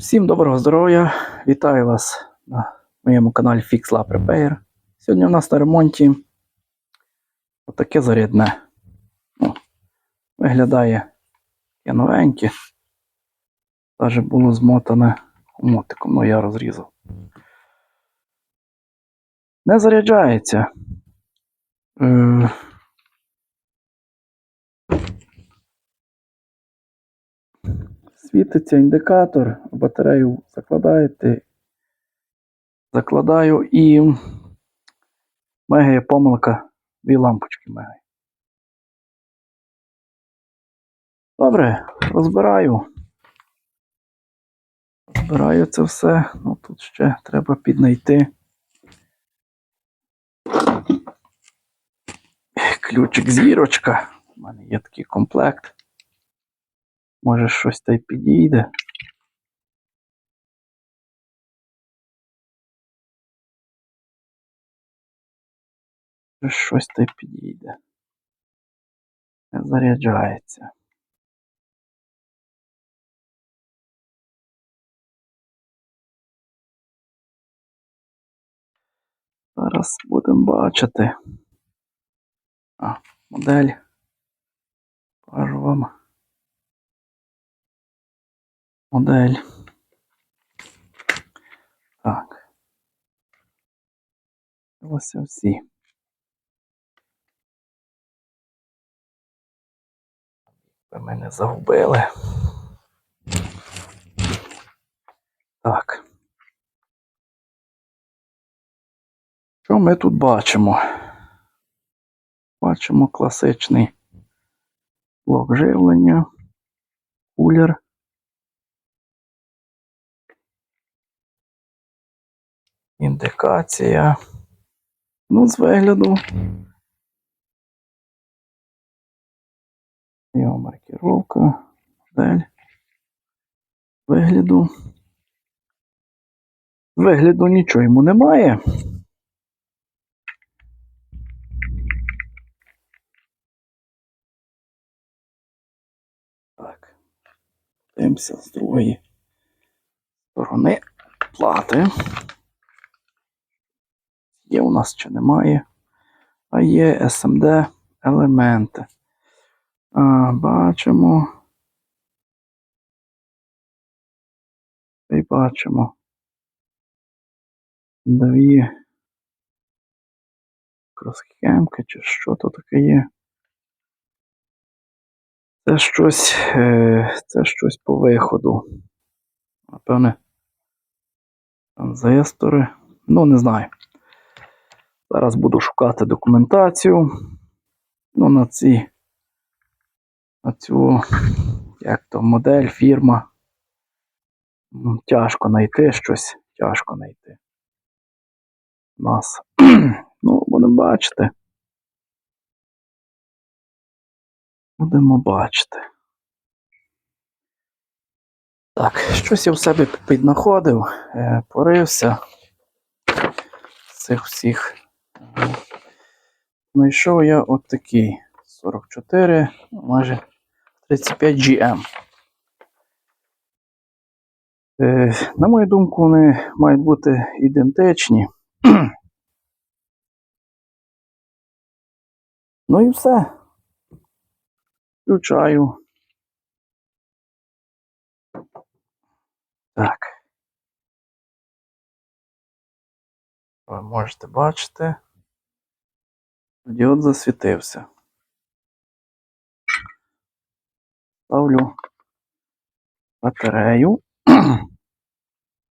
Всім доброго здоров'я! Вітаю вас на моєму каналі Fix Lab Repair. Сьогодні у нас на ремонті отаке зарядне. Ну, виглядає таке новеньке. Даже було змотане мотиком, ну я розрізав. Не заряджається. Е, Світиться індикатор, батарею закладаєте. Закладаю і мегає помилка, дві лампочки мегає. Добре, розбираю. Розбираю це все. Ну тут ще треба піднайти. Ключик зірочка. У мене є такий комплект. Може щось та й підійде. Щось та й підійде. Заряджається. Зараз будемо бачити. А, модель. Покажу вам. Модель. Так. Ось всі. Ви мене загубили. Так. Що ми тут бачимо? Бачимо класичний блок живлення, кулер. Індикація. Ну, з вигляду. Його маркировка, модель. Вигляду. Вигляду нічого йому немає. Так. Дивимося з другої сторони плати. Є у нас чи немає. А є SMD елементи. А, бачимо. І бачимо. Дві кросхемки, чи що то таке є. Це щось, е, це щось по виходу. Напевне, транзистори. Ну, не знаю. Зараз буду шукати документацію. Ну, на ці, на цю, як то, модель, фірма. М, Тяжко знайти щось, тяжко знайти. Нас. Ну, будемо бачити. Будемо бачити. Так, щось я в себе піднаходив, е, порився з цих всіх. Знайшов я от такий 44, майже 35 GM. Е, на мою думку, вони мають бути ідентичні. ну і все. Включаю. Так. Ви можете бачити. Діод засвітився. Ставлю батарею.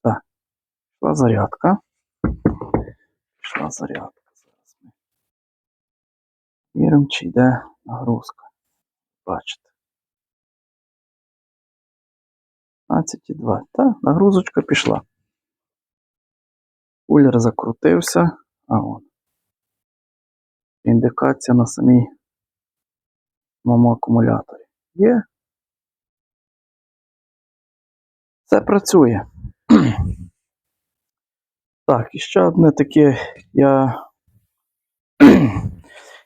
так. Пішла зарядка. Пішла зарядка. Зараз ми віримо, чи йде нагрузка. Бачите. 15,2. Та, нагрузочка пішла. Кулер закрутився. А от. Індикація на самій самому акумуляторі. Є. Це працює. так, і ще одне таке я,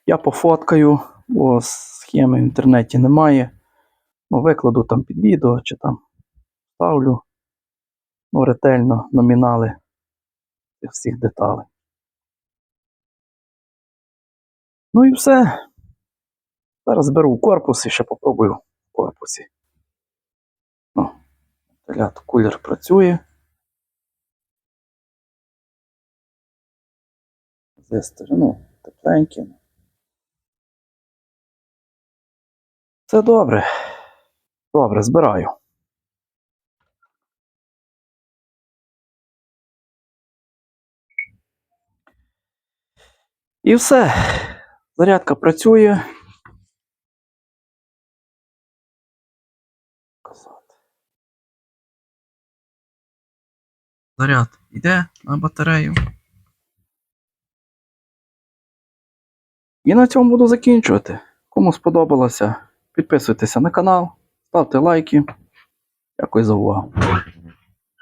я пофоткаю, бо схеми в інтернеті немає. Ну, викладу там під відео чи там ставлю. ну, ретельно номінали всіх деталей. Ну і все. Зараз беру корпус і ще попробую в корпусі. Телят кулер працює. Зестер, ну, тепленький. Це добре. Добре, збираю. І все. Зарядка працює. Заряд йде на батарею. І на цьому буду закінчувати. Кому сподобалося, підписуйтеся на канал, ставте лайки. Дякую за увагу.